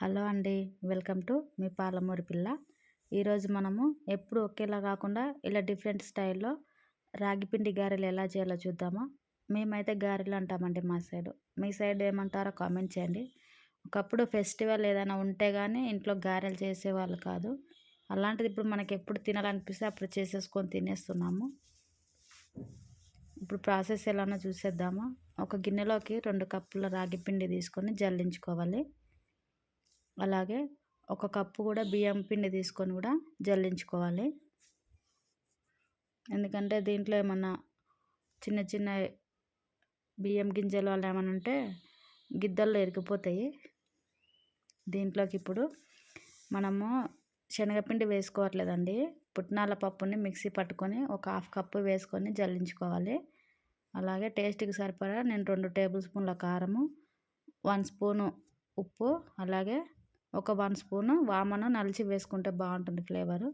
Hello అండి welcome to me పాలమూరి పిల్ల. ఈరోజు మనము ఎప్పుడు ఒకేలా కాకుండా ఇలా డిఫరెంట్ స్టైల్లో రాగిపిండి గారెలు ఎలా చేయాలో చూద్దామా? మేమైతే గారెలు అంటామండి మా సైడ్. మీ సైడ్ ఏమంటారో కామెంట్ చేయండి. ఒకప్పుడు ఫెస్టివల్ ఏదైనా ఉంటే కానీ ఇంట్లో గారెలు చేసేవాళ్ళు కాదు. అలాంటిది ఇప్పుడు మనకి ఎప్పుడు తినాలనిపిస్తే అప్పుడు చేసేసుకొని తినేస్తున్నాము. ఇప్పుడు ప్రాసెస్ ఎలానో చూసేద్దామా. ఒక గిన్నెలోకి రెండు కప్పుల రాగి పిండి తీసుకొని జల్లించుకోవాలి. అలాగే ఒక కప్పు కూడా బియ్యం పిండి తీసుకొని కూడా జల్లించుకోవాలి. ఎందుకంటే దీంట్లో ఏమన్నా చిన్న చిన్న బియ్యం గింజలు అలా ఏమైనా ఉంటే గిద్దల్లో ఎరిగిపోతాయి దీంట్లోకి ఇప్పుడు మనము శనగపిండి వేసుకోవట్లేదండి. పుట్నాల పప్పుని మిక్సీ పట్టుకొని ఒక హాఫ్ కప్పు వేసుకొని జల్లించుకోవాలి. అలాగే టేస్ట్కి సరిపడా నేను రెండు టేబుల్ స్పూన్ల కారము వన్ స్పూను ఉప్పు అలాగే ఒక వన్ స్పూను వామను నలిచి వేసుకుంటే బాగుంటుంది ఫ్లేవరు.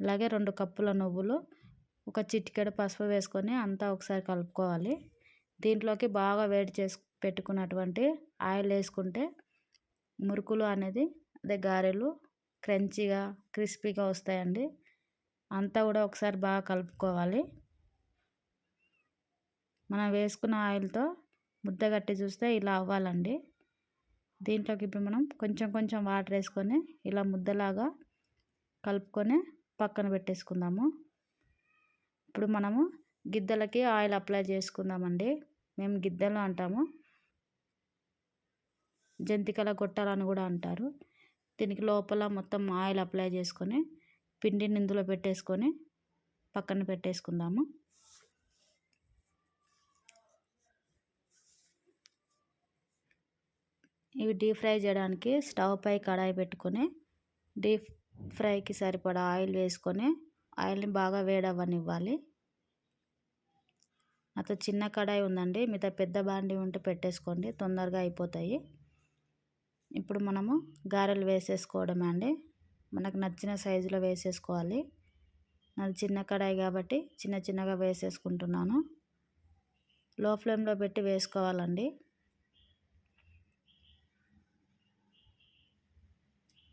అలాగే రెండు కప్పుల నువ్వులు ఒక చిటికెడు పసుపు వేసుకొని అంతా ఒకసారి కలుపుకోవాలి. దీంట్లోకి బాగా వేడి చేసి పెట్టుకున్నటువంటి ఆయిల్ వేసుకుంటే మురుకులు అనేది అదే గారెలు క్రంచిగా క్రిస్పీగా వస్తాయండి. అంతా కూడా ఒకసారి బాగా కలుపుకోవాలి. మనం వేసుకున్న ఆయిల్తో ముద్ద కట్టి చూస్తే ఇలా అవ్వాలండి. దీంట్లోకి ఇప్పుడు మనం కొంచెం కొంచెం వాటర్ వేసుకొని ఇలా ముద్దలాగా కలుపుకొని పక్కన పెట్టేసుకుందాము. ఇప్పుడు మనము గిద్దలకి ఆయిల్ అప్లై చేసుకుందామండి. మేము గిద్దలు అంటాము. జంతికల గొట్టాలని కూడా అంటారు. దీనికి లోపల మొత్తం ఆయిల్ అప్లై చేసుకొని పిండిని ఇందులో పెట్టేసుకొని పక్కన పెట్టేసుకుందాము. ఇవి డీప్ ఫ్రై చేయడానికి స్టవ్ పై కడాయి పెట్టుకొని డీప్ ఫ్రైకి సరిపడా ఆయిల్ వేసుకొని ఆయిల్ని బాగా వేడవ్వనివ్వాలి. నాతో చిన్న కడాయి ఉందండి మిగతా పెద్ద బాండి ఉంటే పెట్టేసుకోండి తొందరగా అయిపోతాయి. ఇప్పుడు మనము గారెలు వేసేసుకోవడమే అండి. మనకు నచ్చిన సైజులో వేసేసుకోవాలి. నాది చిన్న కడాయి కాబట్టి చిన్న చిన్నగా వేసేసుకుంటున్నాను. లో ఫ్లేమ్లో పెట్టి వేసుకోవాలండి.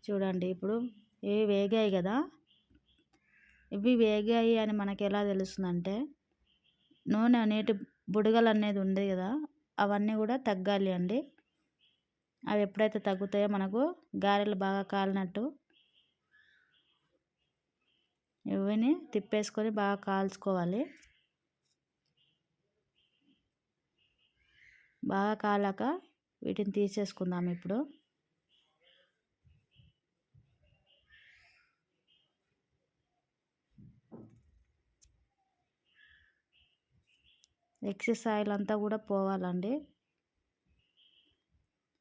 చూడండి ఇప్పుడు ఇవి వేగాయి కదా. ఇవి వేగాయి అని మనకి ఎలా తెలుస్తుందంటే నూనె నీటి బుడగలు అనేది ఉంది కదా అవన్నీ కూడా తగ్గాలి అండి. అవి ఎప్పుడైతే తగ్గుతాయో మనకు గారెలు బాగా కాలినట్టు ఇవిని తిప్పేసుకొని బాగా కాల్చుకోవాలి. బాగా కాలాక వీటిని తీసేసుకుందాం ఇప్పుడు. ఎక్సెస్ ఆయిల్ అంతా కూడా పోవాలండి.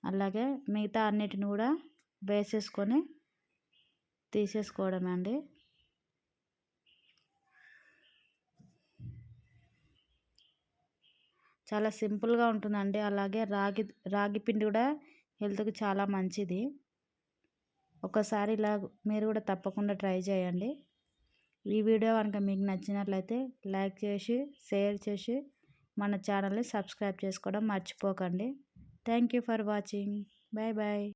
అలాగే మిగతా అన్నిటిని కూడా వేసేసుకొని తీసేసుకోవడమే అండి. చాలా సింపుల్గా ఉంటుందండి. అలాగే రాగి రాగి పిండి కూడా హెల్త్కి చాలా మంచిది. ఒకసారి ఇలా మీరు కూడా తప్పకుండా ట్రై చేయండి. ఈ వీడియో కనుక మీకు నచ్చినట్లయితే లైక్ చేసి షేర్ చేసి మన ఛానల్ని సబ్స్క్రైబ్ చేసుకోవడం మర్చిపోకండి. Thank you for watching. Bye bye